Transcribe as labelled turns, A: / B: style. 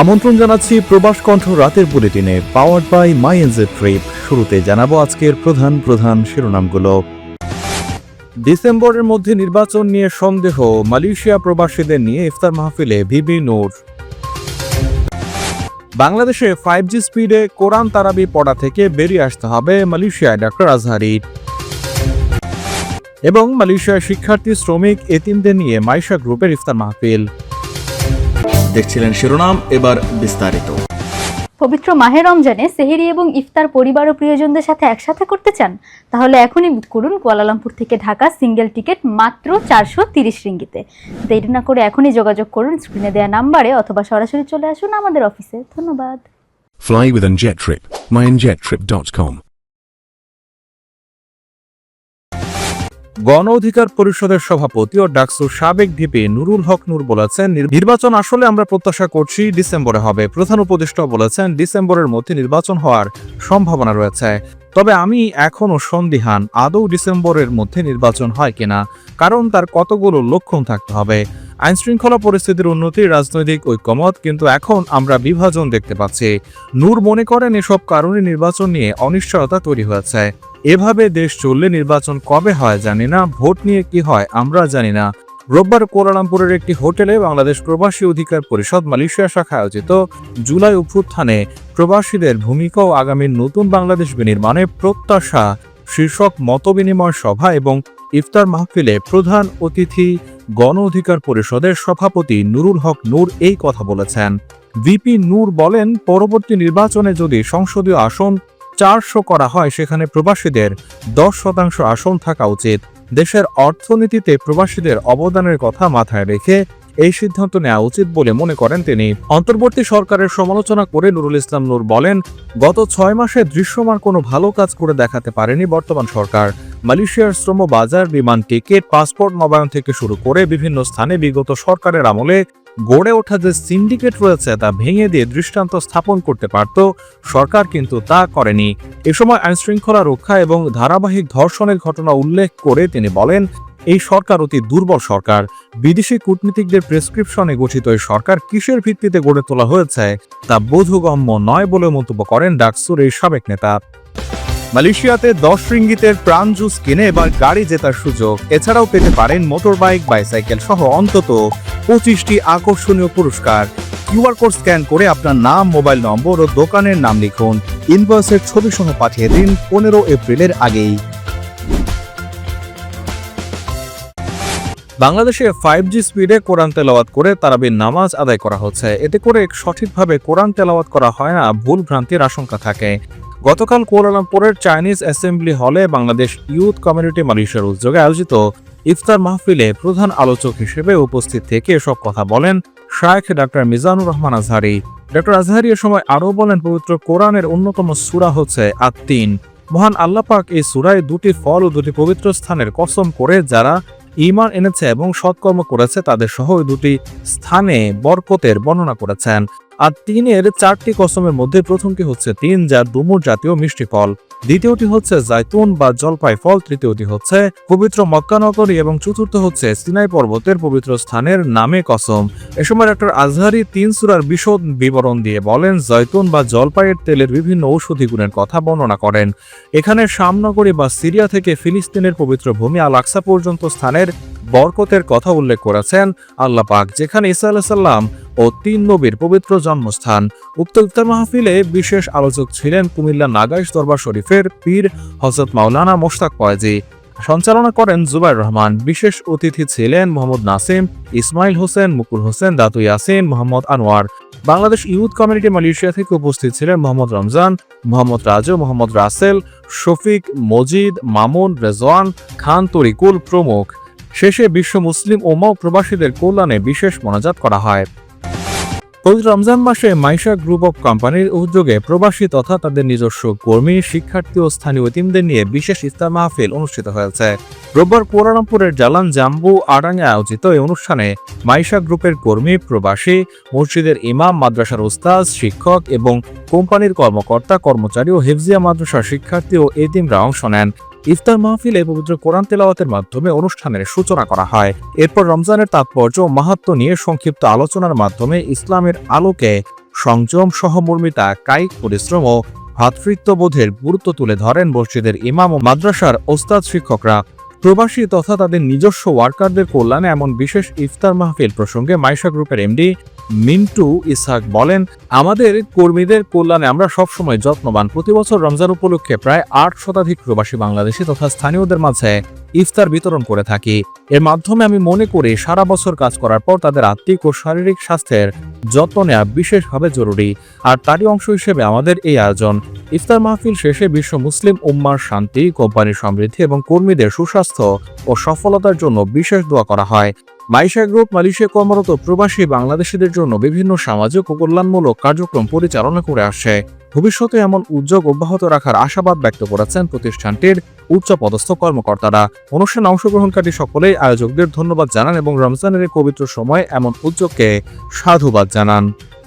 A: আমন্ত্রণ জানাচ্ছি প্রবাস কণ্ঠ রাতের বুলেটিনে powered by my NJ trip শুরুতে জানাব আজকের প্রধান প্রধান শিরোনামগুলো। ডিসেম্বরের মধ্যে নির্বাচন নিয়ে সন্দেহ, মালয়েশিয়া প্রবাসীদের নিয়ে ইফতার মাহফিলে ভিবি নূর। বাংলাদেশে ফাইভ জি স্পিডে কোরআন তারাবি পড়া থেকে বেরিয়ে আসতে হবে মালয়েশিয়ায় ডক্টর আজহারি। এবং মালয়েশিয়ার শিক্ষার্থী, শ্রমিক, এতিমদের নিয়ে মাইশা গ্রুপের ইফতার মাহফিল।
B: দেখছিলেন শিরোনাম এবার বিস্তারিত।
C: পবিত্র মাহে রমজানে সেহেরি এবং ইফতার পরিবার ও প্রিয়জনদের সাথে একসাথে করতে চান? তাহলে এখনই বুক করুন কুয়ালালামপুর থেকে ঢাকা সিঙ্গেল টিকিট মাত্র চারশো তিরিশ রিঙ্গিতে। দেরি না করে এখনই যোগাযোগ করুন স্ক্রিনে দেওয়া নাম্বারে অথবা সরাসরি চলে আসুন আমাদের অফিসে ধন্যবাদ।
D: Fly with.
A: গণ অধিকার পরিষদের সভাপতি ও ডাকসুর সাবেক ভিপি নুরুল হক নূর বলেছেন "নির- নির্বাচন আসলে আমরা প্রত্যাশা করছি ডিসেম্বরে হবে। প্রধান উপদেষ্টা বলেছেন, ডিসেম্বরের মধ্যে নির্বাচন হওয়ার সম্ভাবনা রয়েছে। তবে আমি এখনও সন্দিহান, আদৌ ডিসেম্বরের মধ্যে নির্বাচন হয় কিনা, কারণ তার কতগুলো লক্ষণ থাকতে হবে। আইন শৃঙ্খলা পরিস্থিতির উন্নতি, রাজনৈতিক ঐক্যমত, কিন্তু এখন আমরা বিভাজন দেখতে পাচ্ছি। নূর মনে করেন এসব কারণে নির্বাচন নিয়ে অনিশ্চয়তা তৈরি হয়েছে। এভাবে দেশ চললে নির্বাচন কবে হয় জানি না, ভোট নিয়ে কি হয় আমরা জানি না। রোববার কোলালামপুরের একটি হোটেলে বাংলাদেশ প্রবাসী অধিকার পরিষদ মালয়েশিয়া শাখা আয়োজিত জুলাই অভ্যুত্থানে প্রবাসীদের ভূমিকা ও আগামীর নতুন বাংলাদেশ বিনির্মাণে প্রত্যাশা, শীর্ষক মতবিনিময় সভা এবং ইফতার মাহফিলে প্রধান অতিথি গণ অধিকার পরিষদের সভাপতি নুরুল হক নূর এই কথা বলেছেন। ভিপি নূর বলেন, পরবর্তী নির্বাচনে যদি সংসদীয় আসন চারশো করা হয়, সেখানে প্রবাসীদের দশ শতাংশ আসন থাকা উচিত। দেশের অর্থনীতিতে প্রবাসীদের অবদানের কথা মাথায় রেখে এই সিদ্ধান্ত নেওয়া উচিত বলে মনে করেন তিনি। অন্তর্বর্তী সরকারের সমালোচনা করে নুরুল ইসলাম নূর বলেন, গত ছয় মাসে দৃশ্যমান কোনো ভালো কাজ করে দেখাতে পারেনি বর্তমান সরকার। মালয়েশিয়ার শ্রম বাজার, বিমান টিকিট, পাসপোর্ট নবায়ন থেকে শুরু করে বিভিন্ন স্থানে বিগত সরকারের আমলে গড়ে ওঠা যে সিন্ডিকেট রয়েছে তা ভেঙে দিয়ে দৃষ্টান্ত স্থাপন করতে পারত, সরকার কিন্তু তা করেনি। এ সময় আইন শৃঙ্খলা রক্ষা এবং ধারাবাহিক ধর্ষণের ঘটনা উল্লেখ করে তিনি বলেন, এই সরকার অতি দুর্বল সরকার। বিদেশি কূটনীতিকদের প্রেসক্রিপশনে গঠিত এই সরকার কিসের ভিত্তিতে গড়ে তোলা হয়েছে, তা বোধগম্য নয় বলে মন্তব্য করেন ডাকসুর এই সাবেক নেতা। মালয়েশিয়াতে দশ রিঙ্গিতের প্রাণ জুস কিনে এবার গাড়ি জেতার সুযোগ। এছাড়াও পেতে পারেন মোটর বাইক বাইসাইকেল সহ অন্তত পঁচিশটি আকর্ষণীয় পুরস্কার। কিউআর কোড স্ক্যান করে আপনার নাম, মোবাইল নম্বর ও দোকানের নাম লিখুন। ইনভয়েসের ছবি সহ পাঠিয়ে দিন পনেরো এপ্রিলের আগেই। বাংলাদেশে ফাইভ জি স্পিডে কোরআন তেলাওয়াত করে তারাবির নামাজ আদায় করা হচ্ছে। এতে করে সঠিকভাবে কোরআন তেলাওয়াত করা হয় না, ভুল ভ্রান্তির আশঙ্কা থাকে। গতকাল কুয়ালালামপুরের চাইনিজ অ্যাসেম্বলি হলে বাংলাদেশ ইউথ কমিউনিটি মালয়েশিয়ার উদ্যোগে আয়োজিত ইফতার মাহফিলে প্রধান আলোচক হিসেবে উপস্থিত থেকে এসব কথা বলেন শায়েখ ডাক্তার মিজানুর রহমান আজহারি। ডক্টর আজহারি এ সময় আরও বলেন, পবিত্র কোরআনের অন্যতম সূরা হচ্ছে আত্মিন মহান আল্লাহ পাক এই সূরায় দুটি ফল ও দুটি পবিত্র স্থানের কসম করে যারা ঈমান এনেছে এবং সৎকর্ম করেছে, তাদের সহ দুটি স্থানে বরকতের বর্ণনা করেছেন। আর তিনের চারটি কসমের মধ্যে প্রথমটি হচ্ছে তিন যা ডুমুর জাতীয় মিষ্টি ফল। দ্বিতীয়টি হচ্ছে জাইতুন বা জলপাই ফল। তৃতীয়টি হচ্ছে পবিত্র মক্কানগরী এবং চতুর্থ হচ্ছে সিনাই পর্বতের পবিত্র স্থানের নামে কসম। এ সময় ডক্টর আজহারি তিন সুরার বিশদ বিবরণ দিয়ে বলেন জয়তুন বা জলপাইয়ের তেলের বিভিন্ন ঔষধি গুণের কথা বর্ণনা করেন। এখানে শামনগরী বা সিরিয়া থেকে ফিলিস্তিনের পবিত্র ভূমি আল আকসা পর্যন্ত স্থানের বরকতের কথা উল্লেখ করেছেন আল্লাহ পাক যেখানে ইসা আলাহ সাল্লাম ও তিন নবীর পবিত্র জন্মস্থান। উক্ত ইফতার মাহফিলে বিশেষ আলোচক ছিলেন কুমিল্লা নাগাইশ দরবার শরীফের পীর হজরত মাওলানা মোশতাক পয়েজি সঞ্চালনা করেন জুবাইর রহমান। বিশেষ অতিথি ছিলেন Mohammad Nasim, Ismail Hossain, Mukul Hossain, Datu Yasin, Mohammad Anwar. Bangladesh youth community Malaysia থেকে উপস্থিত ছিলেন মোহাম্মদ রমজান, মোহাম্মদ রাজু, মোহাম্মদ রাসেল, শফিক, মজিদ, মামুন, রেজওয়ান খান, তরিকুল প্রমুখ। শেষে বিশ্ব মুসলিম ও প্রবাসীদের কল্যাণে বিশেষ মনোজাত করা হয়। পবিত্র রমজান মাসে মাইশা গ্রুপ অফ কোম্পানির উদ্যোগে প্রবাসী তথা তাদের নিজস্ব কর্মী, শিক্ষার্থী ও স্থানীয় ইতিমদের নিয়ে বিশেষ ইফতার মাহফিল অনুষ্ঠিত হয়েছে। রোববার কুয়ালালামপুরের জালান জাম্বু আড়াঙ্গে আয়োজিত এই অনুষ্ঠানে মাইশা গ্রুপের কর্মী, প্রবাসী, মসজিদের ইমাম, মাদ্রাসার উস্তাজ শিক্ষক এবং কোম্পানির কর্মকর্তা, কর্মচারী ও হেফজিয়া মাদ্রাসার শিক্ষার্থী ও এতিমরা অংশ নেন। ইফতার মাহফিলে পবিত্র কোরআন তেলাওয়াতের মাধ্যমে অনুষ্ঠানের সূচনা করা হয়। এরপর রমজানের তাৎপর্য মাহাত্ম নিয়ে সংক্ষিপ্ত আলোচনার মাধ্যমে ইসলামের আলোকে সংযম সহমর্মিতা কায়িক পরিশ্রম ও ভ্রাতৃত্ববোধের গুরুত্ব তুলে ধরেন মসজিদের ইমাম ও মাদ্রাসার ওস্তাদ শিক্ষকরা। প্রবাসী তথা তাদের নিজস্ব ওয়ার্কারদের কল্যাণে এমন বিশেষ ইফতার মাহফিল প্রসঙ্গে মাইশা গ্রুপের এমডি মিন্টু ইসহাক বলেন, আমাদের কর্মীদের কল্যাণে আমরা সবসময় যত্নবান। প্রতি বছর রমজান উপলক্ষে প্রায় আট শতাধিক প্রবাসী বাংলাদেশি তথা স্থানীয়দের মাঝে ইফতার বিতরণ করে থাকি। এর মাধ্যমে আমি মনে করি সারা বছর কাজ করার পর তাদের আত্মিক ও শারীরিক স্বাস্থ্যের যত্ন নেওয়া বিশেষভাবে জরুরি। আর তারই অংশ হিসেবে আমাদের এই আয়োজন। ইফতার মাহফিল শেষে বিশ্ব মুসলিম উম্মার শান্তি, কোম্পানির সমৃদ্ধি এবং কর্মীদের সুস্বাস্থ্য ও সফলতার জন্য বিশেষ দোয়া করা হয়। মাইশা গ্রুপ, মালয়েশিয়া কর্মরত প্রবাসী বাংলাদেশিদের জন্য বিভিন্ন সামাজিক ও কল্যাণমূলক কার্যক্রম পরিচালনা করে আসছে। ভবিষ্যতে এমন উদ্যোগ অব্যাহত রাখার আশাবাদ ব্যক্ত করেছেন প্রতিষ্ঠানটির উচ্চপদস্থ কর্মকর্তারা। অনুষ্ঠানে অংশগ্রহণকারী সকলেই আয়োজকদের ধন্যবাদ জানান এবং রমজানের পবিত্র সময়ে এমন উদ্যোগকে সাধুবাদ জানান।